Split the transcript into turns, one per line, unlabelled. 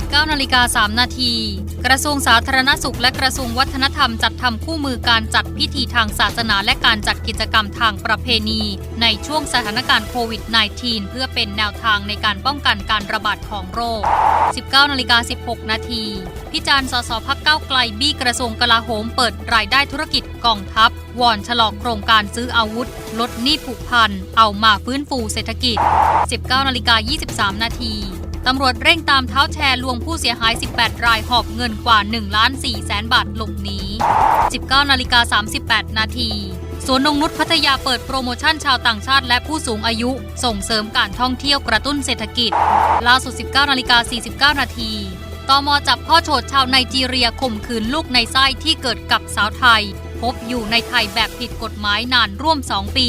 19นาฬิกา3นาทีกระทรวงสาธารณสุขและกระทรวงวัฒนธรรมจัดทำคู่มือการจัดพิธีทางศาสนาและการจัดกิจกรรมทางประเพณี ในช่วงสถานการณ์โควิด -19 เพื่อเป็นแนวทางในการป้องกันการระบาดของโรค 19นาฬิกา16 นาทีพิจารณ์สสพักเก้าไกลบี้กระทรวงกลาโหมเปิดรายได้ธุรกิจกองทัพ วอนชะลอโครงการซื้ออาวุธ ลดหนี้ผูกพัน เอามาฟื้นฟูเศรษฐกิจ 19นาฬิกา23 นาที ตำรวจเร่งตามเท้าแชร์ลวงผู้เสียหาย 18 รายหอบเงินกว่า1ล้าน4แสนบาทหลบหนี 19 นาฬิกา 38 นาทีสวนนงนุชพัทยาเปิดโปรโมชั่นชาวต่างชาติและผู้สูงอายุ ส่งเสริมการท่องเที่ยวกระตุ้นเศรษฐกิจ ล่าสุด 19 นาฬิกา 49 นาทีตมจับพ่อโฉดชาวไนจีเรียข่มขืนลูกในไส้ที่เกิดกับสาวไทย พบอยู่ในไทยแบบผิดกฎหมายนานร่วม 2 ปี